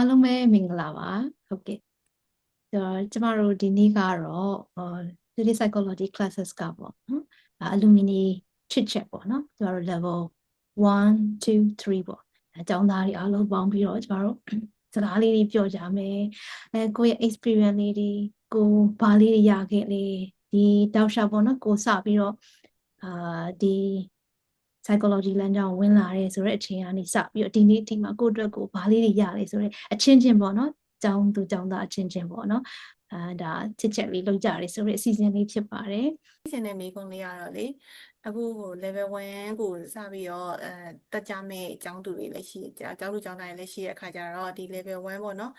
အားလုံးပဲမင်္ဂလာပါဟုတ်ကဲ့ကျွန်တော်ကျမတို့ဒီနေ့ကတော့ဟို study psychology classes ကပေါ့နော်အလူမီနီချစ်ချက်ပေါ့နော်ကျမတို့ level 1 2 3ပေါ့အကြောင်းသားတွေအားလုံးပေါင်းပြီးတော့ကျမတို့စကားလေးတွေပြောကြမယ်အဲကိုယ့်ရဲ့ experience လေးတွေကိုဘာလေးတွေရခဲ့လေဒီတောက်လျှောက်ပေါ့နော်ကိုစပြီးတော့အာဒီ psychology လမ်းကြောင်းဝင်လာတယ်ဆိုတဲ့အချိန်ကနေစပြီးတော့ဒီနေ့အထိမှာကိုယ့်အတွက်ကိုဘာလေးတွေရလဲဆိုတဲ့အချင်းချင်းပေါ့နော်ကျောင်းသူကျောင်းသားအချင်းချင်းပေါ့နော်အဲဒါချစ်ချက်လေးလောက်ကြတယ်ဆိုတဲ့အစီအစဉ်လေးဖြစ်ပါတယ်ရှင်တဲ့မိကုံးလေးကတော့လေအခုဟို level 1ကိုစပြီးတော့အဲတက်ကြမဲ့အကြောင်းသူတွေလည်းရှိကြအကြောင်းသူကျောင်းသားတွေလည်းရှိတဲ့အခါကျတော့ဒီ level 1ပေါ့နော်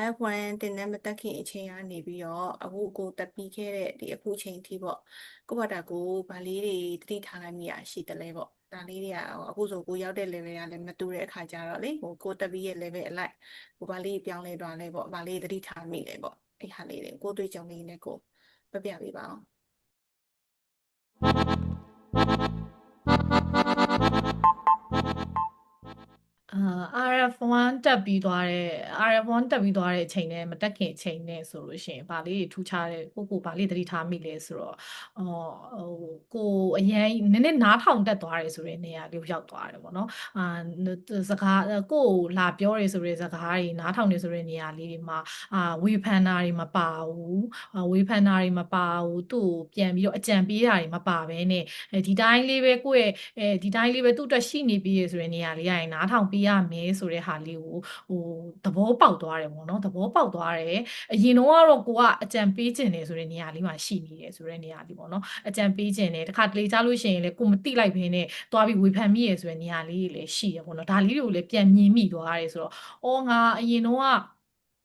IF1 တင်တဲ့မတက်ခင်အချိန်ကနေပြီးတော့အခုကိုတက်ပြီးခဲ့တဲ့ဒီအခုအချိန်အထိပေါ့ကိုယ့်ဘာသာကိုဗာလေးတွေတတိထားနိုင်မိရရှိတယ်လေပေါ့ ဒါလေးတွေကအခုဆိုကိုရောက်တဲ့ level ကလည်းမတူတဲ့အခါကျတော့လေဟိုကိုတက်ပြီးရဲ့ level အလိုက်ဟိုဗာလေးပြောင်းလဲသွားလဲပေါ့ဗာလေးတတိထားမိလေပေါ့အဲ့ဟာလေးတွေကိုတွေ့ကြုံလေးနဲ့ကိုပြပြပေးပါအောင် အာ RF1 တက်ပြီးသွားတဲ့ RF1 တက်ပြီးသွားတဲ့အချိန်နဲ့မတက်ခင်အချိန်နဲ့ဆိုလို့ရှိရင်ဗာလေးတွေထူးခြားတဲ့ကိုကိုဗာလေးသတိထားမိလဲဆိုတော့အော်ဟိုကိုအရင်နည်းနည်းနားထောင်တက်သွားတယ်ဆိုတဲ့နေရာလေးကိုရောက်သွားတယ်ပေါ့နော်အာစကားကိုလာပြောတယ်ဆိုတဲ့စကားတွေနားထောင်နေဆိုတဲ့နေရာလေးတွေမှာအာဝေဖန်တာတွေမပါဘူးဝေဖန်တာတွေမပါဘူးသူ့ကိုပြန်ပြီးတော့အကြံပေးတာတွေမပါဘဲနဲ့ဒီတိုင်းလေးပဲကိုယ့်ရဲ့အဲဒီတိုင်းလေးပဲသူ့အတွက်ရှိနေပြီးရဆိုတဲ့နေရာလေးရရင်နားထောင်ပေးရမယ်ဆိုတဲ့ဟာလေးကိုဟိုသဘောပေါက်သွားတယ်ပေါ့နော်သဘောပေါက်သွားတယ်အရင်တော့ကတော့ကိုကအကြံပေးခြင်းတယ်ဆိုတဲ့နေရာလေးမှာရှိနေတယ်ဆိုတဲ့နေရာလေးပေါ့နော်အကြံပေးခြင်းတယ်တခါတလေကြားလို့ရှိရင်လည်းကိုမတိလိုက်ဘဲနဲ့သွားပြီးဝေဖန်မိရဆိုတဲ့နေရာလေးတွေလည်းရှိရပေါ့နော်ဒါလေးတွေကိုလည်းပြန်မြင်မိသွားတယ်ဆိုတော့အော်ငါအရင်တော့က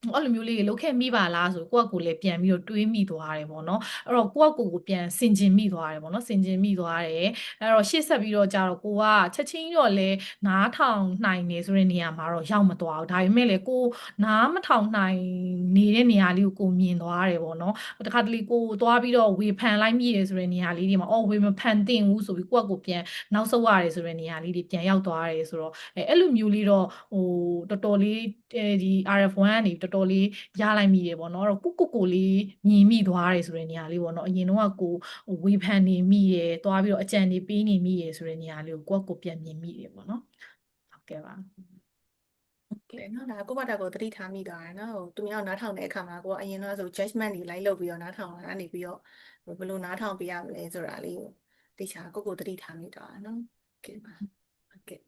အဲ့လိုမျိုးလေးလှုပ်ခဲ့မိပါလားဆိုကိုယ့်အကိုလည်းပြန်ပြီးတော့တွေးမိသွားတယ်ပေါ့နော်အဲ့တော့ကိုယ့်အကိုကိုပြန်စင်ကျင်မိသွားတယ်ပေါ့နော်စင်ကျင်မိသွားတယ်အဲ့တော့ရှေ့ဆက်ပြီးတော့ကြတော့ကိုကချက်ချင်းတော့လဲနားထောင်နိုင်နေဆိုတဲ့နေရာမှာတော့ရောက်မသွားဘူးဒါပေမဲ့လေကိုနားမထောင်နိုင်နေတဲ့နေရာလေးကိုကိုမြင်သွားတယ်ပေါ့နော်တခါတလေကိုသွားပြီးတော့ဝေဖန်လိုက်မိရဆိုတဲ့နေရာလေးတွေမှာအော်ဝေမဖန်သင့်ဘူးဆိုပြီးကိုယ့်အကိုပြန်နောက်ဆုတ်ရတယ်ဆိုတဲ့နေရာလေးတွေပြန်ရောက်သွားတယ်ဆိုတော့အဲအဲ့လိုမျိုးလေးတော့ဟိုတော်တော်လေးဒီ RF1 ကနေတော်တော်လေးရလိုက်မိတယ်ပေါ့နော်အဲ့တော့ကိုကိုကိုလေးမြင်မိသွားတယ်ဆိုတဲ့နေရာလေးပေါ့နော်အရင်တော့ကိုဝေဖန်နေမိရယ်သွားပြီးတော့အကြံနေပေးနေမိရယ်ဆိုတဲ့နေရာလေးကိုကိုယ့်ကိုပြန်မြင်မိတယ်ပေါ့နော်ဟုတ်ကဲ့ပါကဲနော်ဒါကိုယ့်ဘာသာကိုသတိထားမိတာရယ်နော်ဟိုသူများနားထောင်တဲ့အခါမှာကိုကအရင်တော့ဆို judgment တွေလိုက်လုပ်ပြီးတော့နားထောင်တာကနေပြီးတော့ဟိုဘယ်လိုနားထောင်ပေးရမလဲဆိုတာလေးကိုတေချာကိုကိုယ်သတိထားမိတာရယ်နော်ကဲပါဟုတ်ကဲ့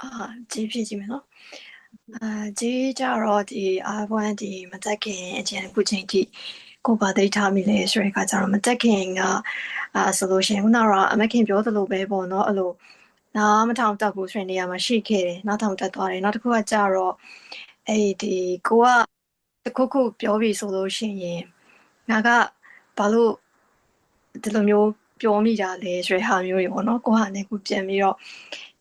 အာဂျေးဖြစ်ကြည့်မယ်နော်အာဂျေးကြတော့ဒီအာဘွမ်ဒီမတက်ခင်အချိန်အခုချိန်ထိကိုပါသိထားမိလဲဆိုတဲ့အခါကျတော့မတက်ခင်ကအာဆိုလို့ရှိရင်ခုနကတော့အမခင်ပြောသလိုပဲပေါ့နော်အဲ့လိုနားမထောင်တက်ဘူးဆိုတဲ့နေရာမှာရှိခဲ့တယ်နားထောင်တက်သွားတယ်နောက်တစ်ခုကကြတော့အဲ့ဒီကိုကတခုခုပြောပြီးဆိုလို့ရှိရင်ငါကဘာလို့ဒီလိုမျိုးပြောမိကြလဲဆိုတဲ့ဟာမျိုးတွေပေါ့နော်ကိုဟာနဲ့ကိုပြန်ပြီးတော့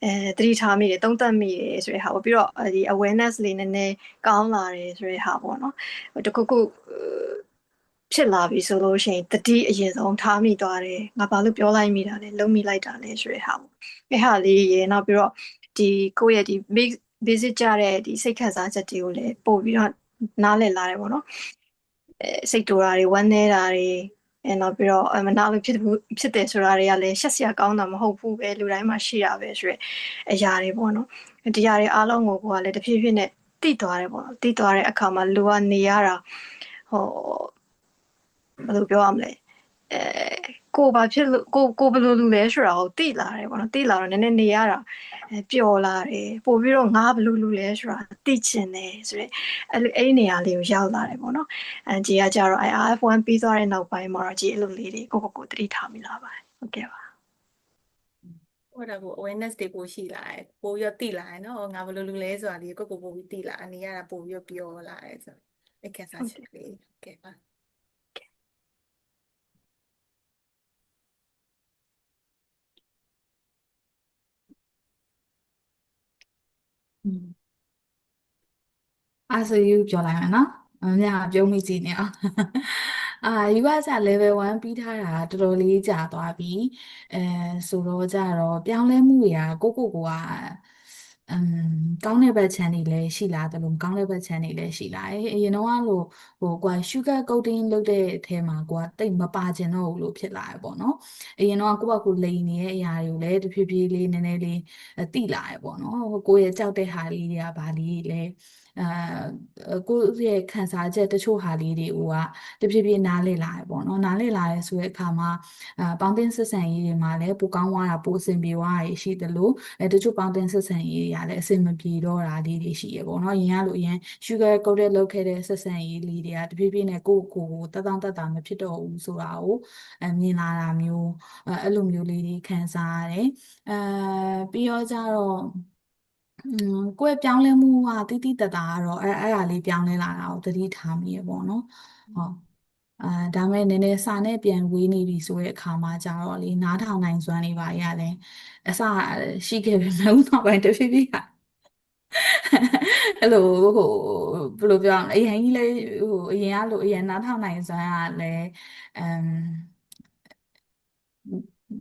အဲသတိထားမိတယ်တုံ့တက်မိတယ်ဆိုတဲ့ဟာပေါ့ပြီးတော့ဒီ awareness လေးနည်းနည်းကောင်းလာတယ်ဆိုတဲ့ဟာပေါ့နော်တခုခုဖြစ်လာပြီဆိုလို့ရှိရင်တတိအရင်ဆုံးထားမိသွားတယ်ငါဘာလို့ပြောလိုက်မိတာလဲလုံးမိလိုက်တာလဲဆိုတဲ့ဟာပေါ့အဲဟာလေးရေနောက်ပြီးတော့ဒီကိုယ့်ရဲ့ဒီ basic ကြတဲ့ဒီစိတ်ခံစားချက်တွေကိုလည်းပို့ပြီးတော့နားလည်လာတယ်ပေါ့နော်အဲစိတ်တူတာတွေဝမ်းနေတာတွေ အဲနောက်ပြီးတော့မနာလို့ဖြစ်ဘူးဖြစ်တယ်ဆိုတာတွေကလည်းရှက်စရာကောင်းတာမဟုတ်ဘူးပဲလူတိုင်းမှာရှိတာပဲဆိုရယ်အရာတွေပေါ့နော်ဒီအရာတွေအားလုံးကိုကိုကလည်းတဖြည်းဖြည်းနဲ့တိသွားတယ်ပေါ့နော်တိသွားတဲ့အခါမှာလူကနေရတာဟိုဘယ်လိုပြောရမလဲ အဲကိုဘာဖြစ်လို့ကိုကိုဘယ်လိုလူလဲဆိုတာကိုတိလာတယ်ပေါ့နော်တိလာတော့နည်းနည်းနေရတာအဲပျော်လာတယ်ပို့ပြီးတော့ငါဘယ်လိုလူလဲဆိုတာသိချင်တယ်ဆိုရက်အဲ့လိုအဲ့ဒီနေရာလေးကိုရောက်လာတယ်ပေါ့နော်အဲကြီးကကြတော့ IRF1 ပြီးသွားတဲ့နောက်ပိုင်းမှာတော့ကြီးအဲ့လိုလေးတွေကိုကိုကိုတတိထားမိလာပါတယ်ဟုတ်ကဲ့ပါဟိုဒါကို awareness တွေပိုရှိလာတယ်ပိုပြီးတော့သိလာတယ်နော်ငါဘယ်လိုလူလဲဆိုတာဒီကိုကိုပိုပြီးသိလာအနေရတာပိုပြီးတော့ပြောလာတယ်ဆိုအဲ့ခံစားချက်လေးကဲပါ အဲ့ဆိုယူပြောလိုက်မယ်နော်အမြတ်ပြုံးမိစီနေအောင်အာယူကကြ level 1ပြီးထားတာတော်တော်လေးကြာသွားပြီအဲဆိုတော့ကြတော့ပြောင်းလဲမှုတွေကကိုကိုကိုက အမ်ကောင်းတဲ့ဘက်ခြမ်းတွေလည်းရှိလာတယ်လို့မကောင်းတဲ့ဘက်ခြမ်းတွေလည်းရှိလာတယ်အရင်တော့ကလို့ဟိုကွာ sugar coating လုပ်တဲ့အထဲမှာကွာတိတ်မပါကျင်တော့ဘူးလို့ဖြစ်လာရပေါ့နော်အရင်တော့ကိုယ့်ဘက်ကိုလိန်နေတဲ့အရာတွေကိုလည်းတဖြည်းဖြည်းလေးနည်းနည်းလေးအတိလာရပေါ့နော်ဟိုကိုယ့်ရဲ့ကြောက်တဲ့ဟာလေးတွေကဘာလေးလဲ အာကိုယ့်ရဲ့ခံစားချက်တချို့ဟာလေးတွေကတဖြည်းဖြည်းနားလည်လာရပေါ့နော်နားလည်လာရဲဆိုတဲ့အခါမှာအာပေါင်းတင်ဆက်ဆံရေးတွေမှာလည်းပိုကောင်းသွားတာပိုအဆင်ပြေသွားတာရှိတယ်လို့အဲတချို့ပေါင်းတင်ဆက်ဆံရေးတွေကလည်းအဆင်မပြေတော့တာလေးတွေရှိရပေါ့နော်ရင်ကလို့အရင် sugar coated လုပ်ခဲ့တဲ့ဆက်ဆံရေးလေးတွေကတဖြည်းဖြည်းနဲ့ကိုယ့်ကိုယ်ကိုတတောင့်တတမဖြစ်တော့ဘူးဆိုတာကိုအမြင်လာတာမျိုးအဲအဲ့လိုမျိုးလေးတွေခံစားရတယ်အဲပြီးတော့ကြတော့อืม ကိုယ့်ရဲ့ပြောင်းလဲမှုကတိတိတတ်တာကတော့အဲ့အဲ့ဒါလေးပြောင်းလဲလာတာကိုသတိထားမိရပေါ့နော်ဟုတ်အာဒါမဲ့နည်းနည်းစာနဲ့ပြန်ဝေးနေပြီဆိုတဲ့အခါမှာကျတော့လေနားထောင်နိုင်စွမ်းနေပါရလဲအစရှိခဲ့ပြီမဟုတ်တော့ပိုင်းတဖြည်းဖြည်းကအဲ့လိုဟိုဘယ်လိုပြောအောင်လဲအရင်ကြီးလဲဟိုအရင်ကလို့အရင်နားထောင်နိုင်စွမ်းကလည်းအမ်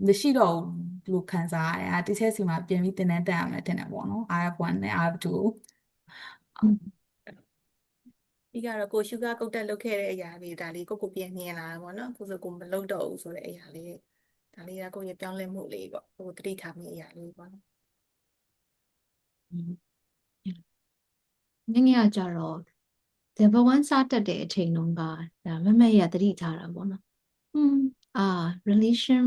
မရှိတော့ဘူးလို့ခံစားရတာတီချက်စီမှာပြန်ပြီးသင်တန်းတက်ရမယ်တင်တယ်ပေါ့နော် RF1 နဲ့ RF2 ပြီးကတော့ကို sugar coated လုပ်ခဲ့တဲ့အရာလေးဒါလေးကိုကိုပြန်မြင်လာတာပေါ့နော်ကိုဆိုကိုမလုပ်တော့ဘူးဆိုတဲ့အရာလေးဒါလေးကကိုရဲ့ပြောင်းလဲမှုလေးပေါ့ကိုသတိထားမိအရာလေးပေါ့နော်ငယ်ငယ်ကကြတော့ level 1စတက်တဲ့အချိန်တုန်းကဒါမမရသတိထားတာပေါ့နော်อืม အာ relation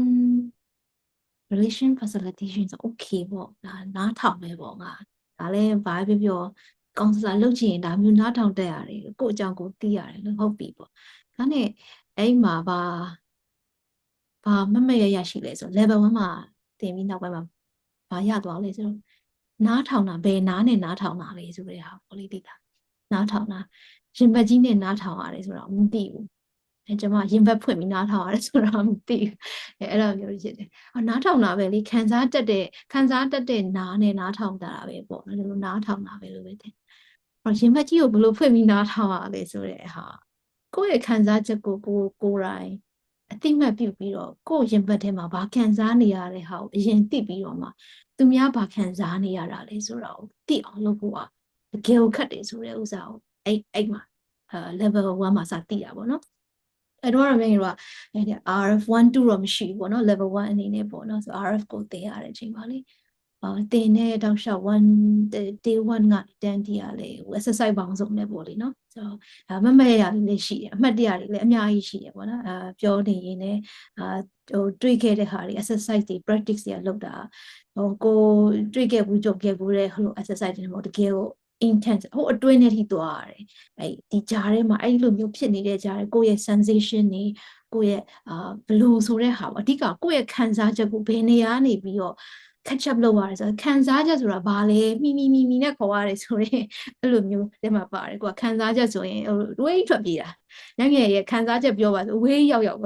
relation facilitation ဆို okay ပေါ့ဒါနားထောင်ပဲပေါ့ငါဒါလည်းဘာပဲပြောကောင်စလာလုပ်ချင်ရင်ဒါမျိုးနားထောင်တက်ရတယ်ကို့အကြောင်းကိုသိရတယ်လို့ဟုတ်ပြီပေါ့ဒါနဲ့အဲ့မှာဘာဘာမမရရရှိလဲဆို level 1မှာတင်ပြီးနောက်ပိုင်းမှာဘာရသွားလဲဆိုတော့နားထောင်တာဘယ်နားနဲ့နားထောင်တာလဲဆိုတဲ့ဟာပေါ့လေသိတာနားထောင်တာရင်ဘတ်ကြီးနဲ့နားထောင်ရတယ်ဆိုတော့မသိဘူး အဲကျွန်မရင်ဘတ်ဖွင့်ပြီးနားထောင်ရတယ်ဆိုတော့မသိဘူးအဲအဲ့လိုမျိုးဖြစ်တယ်အနားထောင်တာပဲလေခံစားတက်တဲ့ခံစားတက်တဲ့နားနဲ့နားထောင်တာပဲပေါ့နော်ဒီလိုနားထောင်တာပဲလို့ပဲထင်အော်ရင်ဘတ်ကြီးကိုဘယ်လိုဖွင့်ပြီးနားထောင်ရလဲဆိုတဲ့ဟာကိုယ့်ရဲ့ခံစားချက်ကိုကိုကိုယ်တိုင်အတိမတ်ပြုပြီးတော့ကိုယ့်ရင်ဘတ်ထဲမှာဘာခံစားနေရတဲ့ဟာကိုအရင်သိပြီးတော့မှသူများဘာခံစားနေရတာလဲဆိုတော့သိအောင်လုပ်ဖို့ကတကယ်ကိုခက်တယ်ဆိုတဲ့ဥစ္စာကိုအဲ့အဲ့မှာအာ level 1မှာစသိတာပေါ့နော် အဲ့တော့တော့မြန်ရောအဲ့ဒီ RF1 2တော့မရှိဘူးပေါ့နော် level 1အနေနဲ့ပေါ့နော်ဆို RF ကိုသင်ရတဲ့အချိန်ပါလေအာသင်တဲ့တောက်လျှောက်1 day 1က10တီးရလေဟို exercise ပေါင်းစုံနဲ့ပေါ့လေနော်ဆိုတော့မမရရလေးလည်းရှိတယ်အမှတ်တရတွေလည်းအများကြီးရှိတယ်ပေါ့နော်အာပြောနေရင်လည်းအာဟိုတွေ့ခဲ့တဲ့ဟာတွေ exercise တွေ practice တွေလုပ်တာဟိုကိုတွေ့ခဲ့ဘူးကြုံခဲ့ဘူးတဲ့ဟို exercise တွေပေါ့တကယ်ကို intense ဟိုအတွင်းထဲထိသွားရတယ်အဲ့ဒီကြားထဲမှာအဲ့လိုမျိုးဖြစ်နေတဲ့ကြားထဲကိုယ့်ရဲ့ sensation တွေကိုယ့်ရဲ့အာဘလို့ဆိုတဲ့ဟာပေါ့အဓိကကိုယ့်ရဲ့ခံစားချက်ကိုဘယ်နေရာနေပြီးတော့ catch up လုပ်ရတယ်ဆိုတော့ခံစားချက်ဆိုတာဘာလဲမိမိမိမိနဲ့ခေါ်ရတယ်ဆိုရင်အဲ့လိုမျိုးဒီမှာပါတယ်ကိုကခံစားချက်ဆိုရင်ဟိုဝေးထွက်ပြေးတာညငယ်ရဲ့ခံစားချက်ပြောပါဆိုဝေးရောက်ရောက်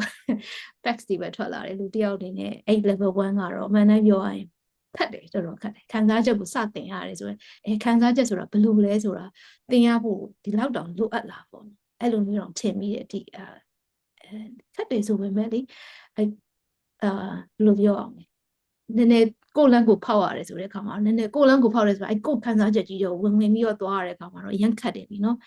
facts တွေပဲထွက်လာတယ်လူတယောက်အနေနဲ့အဲ့ level 1ကတော့အမှန်တမ်းပြောရရင် ခက်တယ်တော်တော်ခက်တယ်ခံစားချက်ကိုစတင်ရတယ်ဆိုရင်အဲခံစားချက်ဆိုတာဘယ်လိုလဲဆိုတာသင်ရဖို့ဒီလောက်တောင်လိုအပ်လာပေါ့နော်အဲ့လိုမျိုးတော့ထင်မိတဲ့အထိအဲခက်တယ်ဆိုပေမဲ့လေအဲအာဘယ်လိုပြောအောင်လဲနည်းနည်းကိုယ်လန်းကိုဖောက်ရတယ်ဆိုတဲ့အခါမှာနည်းနည်းကိုယ်လန်းကိုဖောက်ရဲဆိုတာအဲကိုယ်ခံစားချက်ကြီးတော့ဝင်ဝင်ပြီးတော့သွားရတဲ့အခါမှာတော့အရင်ခက်တယ်ပြီနော်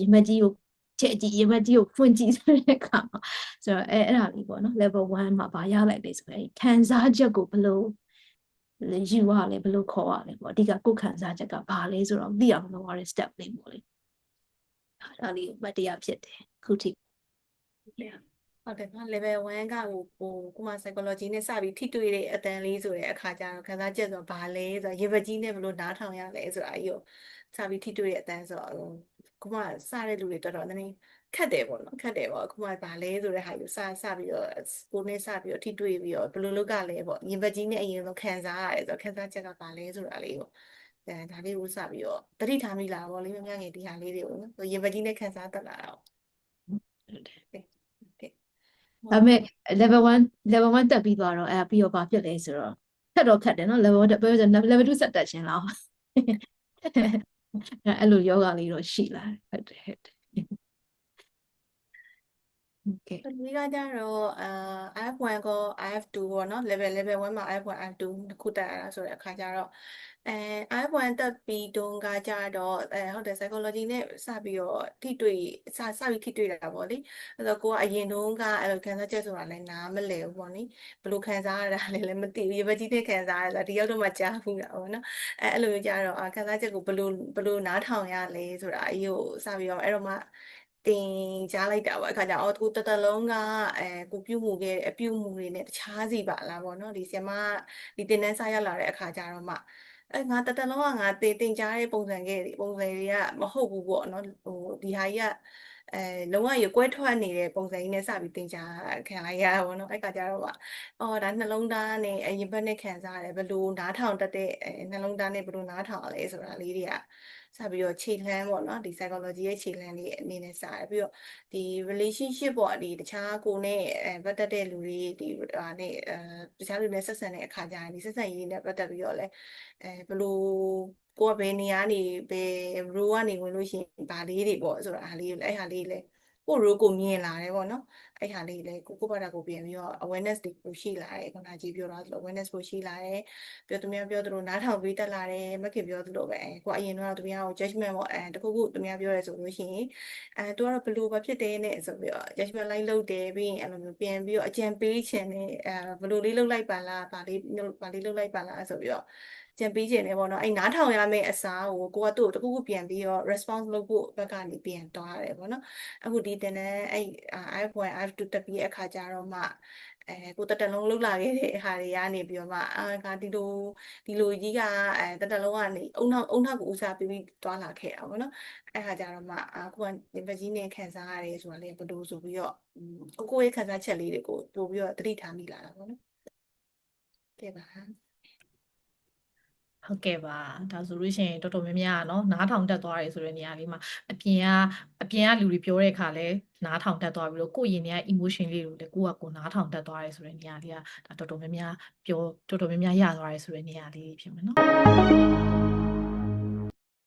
ရင်မကြီးကိုချက်ကြည့်ရင်မကြီးကိုဖွင့်ကြည့်ဆိုတဲ့အခါမှာဆိုတော့အဲအဲ့ဒါလေးပေါ့နော် level 1မှာဗာရလိုက်လေဆိုရင်ခံစားချက်ကိုဘယ်လို ယူရလဲဘယ်လိုခေါ်ရလဲပေါ့အဓိကကိုယ်ခံစားချက်ကဘာလဲဆိုတော့သိအောင်လုပ်ရတဲ့ step လေးပေါ့လေဒါလေးမတရားဖြစ်တယ်ခုထိဟုတ်တယ်နော် level 1ကဟိုဟိုကိုမ psychology နဲ့စပြီးထိတွေ့တဲ့အတန်းလေးဆိုတဲ့အခါကျတော့ခံစားချက်ဆိုတော့ဘာလဲဆိုတော့ရေပကြီးနဲ့ဘယ်လိုနားထောင်ရလဲဆိုတာအကြီးကိုစပြီးထိတွေ့တဲ့အတန်းဆိုတော့ကိုမစတဲ့လူတွေတော်တော်နည်းနည်း ခက်တယ်ပေါ့နော်ခက်တယ်ပေါ့အခုမှဘာလဲဆိုတဲ့ဟာကိုစစပြီးတော့ကိုနဲ့စပြီးတော့ထိတွေ့ပြီးတော့ဘယ်လိုလုပ်ကလဲပေါ့ရေပကြီးနဲ့အရင်ဆုံးခံစားရတယ်ဆိုတော့ခံစားချက်ကဘာလဲဆိုတာလေးကိုအဲဒါလေးကိုစပြီးတော့တတိထားမိလာပေါ့လေမငယ်ဒီဟာလေးတွေကိုနော်ရေပကြီးနဲ့ခံစားတက်လာတာပေါ့ဒါပေမဲ့ level 1 level 1တက်ပြီးသွားတော့အဲပြီးတော့ဘာဖြစ်လဲဆိုတော့ခက်တော့ခက်တယ်နော် level 1တက်ပြီးတော့ level 2ဆက်တက်ခြင်းလားအဲအဲ့လိုယောဂလေးတော့ရှိလာဟုတ်တယ်ဟုတ်တယ် ဟုတ်ကဲ့ဒီကကြတော့အာ IF1 ကော IF2 ပေါ့နော် level level 1မှာ IF1 IF2 တစ်ခုတက်ရတာဆိုတဲ့အခါကျတော့အဲ IF1 တက်ပြီးတုန်းကကြတော့အဲဟုတ်တယ် psychology နဲ့စပြီးတော့ထိတွေ့စစပြီးထိတွေ့တာပေါ့လေအဲ့တော့ကိုကအရင်တုန်းကအဲ့လိုခံစားချက်ဆိုတာလည်းနားမလည်ဘူးပေါ့နိဘယ်လိုခံစားရတာလဲလည်းမသိဘူးရပကြီးနဲ့ခံစားရတာဒီရောက်တော့မှကြားဘူးတာပေါ့နော်အဲအဲ့လိုမျိုးကြတော့အာခံစားချက်ကိုဘယ်လိုဘယ်လိုနားထောင်ရလဲဆိုတာအရေးကိုစပြီးတော့အဲ့တော့မှ တင်ကြားလိုက်တာပေါ့အခါကျတော့အော်ကိုတတလုံးကအဲကိုပြုမှုခဲ့တဲ့အပြုမှုတွေနဲ့တခြားစီပါလားပေါ့နော်ဒီဆီမဒီတင်တန်းစားရောက်လာတဲ့အခါကျတော့မှအဲငါတတလုံးကငါတင်တင်ကြားတဲ့ပုံစံခဲ့တွေပုံစံတွေကမဟုတ်ဘူးပေါ့နော်ဟိုဒီဟာကြီးကအဲလုံးဝရကွဲထွက်နေတဲ့ပုံစံကြီးနဲ့စပြီးတင်ကြားခံလိုက်ရတာပေါ့နော်အဲ့ခါကျတော့မှအော်ဒါနှလုံးသားနဲ့အရင်ဘက်နဲ့ခံစားရတယ်ဘယ်လိုနားထောင်တတ်တဲ့အဲနှလုံးသားနဲ့ဘယ်လိုနားထောင်ရလဲဆိုတာလေးတွေက စပြီးတော့ခြေလှမ်းပေါ့နော်ဒီ psychology ရဲ့ခြေလှမ်းလေးအနေနဲ့စတယ်ပြီးတော့ဒီ relationship ပေါ့ဒီတခြားကိုနဲ့အဲပတ်သက်တဲ့လူတွေဒီဟာနဲ့အဲတခြားလူတွေနဲ့ဆက်ဆံတဲ့အခါကျရင်ဒီဆက်ဆံရေးနဲ့ပတ်သက်ပြီးတော့လဲအဲဘယ်လိုကိုကဘယ်နေရာနေဘယ် role ကနေဝင်လို့ရှိရင်ဘာလေးတွေပေါ့ဆိုတာအားလေးအဲ့ဟာလေးလဲ ကို role ကိုမြင်လာတယ်ပေါ့နော်အဲ့ဟာလေးလဲကိုကိုဘာသာကိုပြင်ပြီးတော့ awareness တွေပိုရှိလာတယ်ခုနကကြီးပြောတာဆိုလို့ awareness ပိုရှိလာတယ်ပြောသူများပြောသလိုနားထောင်ပြီးတက်လာတယ်မခင်ပြောသလိုပဲကိုကအရင်တော့သူများကို judgment ပေါ့အဲတခုခုသူများပြောရဲဆိုလို့ရှိရင်အဲသူကတော့ဘလို့ပဲဖြစ်တယ်နဲ့ဆိုပြီးတော့ judgment လိုက်လုပ်တယ်ပြီးရင်အဲ့လိုမျိုးပြန်ပြီးတော့အကြံပေးခြင်းနဲ့အဲဘလို့လေးလုပ်လိုက်ပါလားဗာလေးဗာလေးလုပ်လိုက်ပါလားဆိုပြီးတော့ ကြံပေးခြင်းနဲ့ပေါ့နော်အဲ့နားထောင်ရမယ့်အစားကိုကိုကသူ့ကိုတခုခုပြန်ပြီးတော့ response လုပ်ဖို့ဘက်ကနေပြန်သွားရတယ်ပေါ့နော်အခုဒီတင်တဲ့အဲ့ IF1 IF2 တက်ပြီးအခါကျတော့မှအဲကိုတတလုံးလှုပ်လာခဲ့တဲ့ဟာတွေကနေပြီးတော့မှအာငါဒီလိုဒီလိုကြီးကအဲတတလုံးကနေအုံနောက်အုံနောက်ကိုဦးစားပေးပြီးသွားလာခဲ့တာပေါ့နော်အဲ့ခါကျတော့မှအာကိုကပကြီးနဲ့ခံစားရတယ်ဆိုတာလေဘယ်လိုဆိုပြီးတော့ကိုကိုရဲ့ခံစားချက်လေးတွေကိုပို့ပြီးတော့သတိထားမိလာတာပေါ့နော်ကဲပါ ဟုတ်ကဲ့ပါဒါဆိုလို့ရှိရင်တော်တော်များများကเนาะနားထောင်တက်သွားတယ်ဆိုတဲ့နေရာလေးမှာအပြင်ကအပြင်ကလူတွေပြောတဲ့အခါလဲနားထောင်တက်သွားပြီးတော့ကိုယ့်ရင်ထဲက emotion လေးတွေကိုလည်းကိုယ့်ကကိုယ်နားထောင်တက်သွားတယ်ဆိုတဲ့နေရာလေးကဒါတော်တော်များများပြောတော်တော်များများရသွားတယ်ဆိုတဲ့နေရာလေးဖြစ်မယ်เนาะ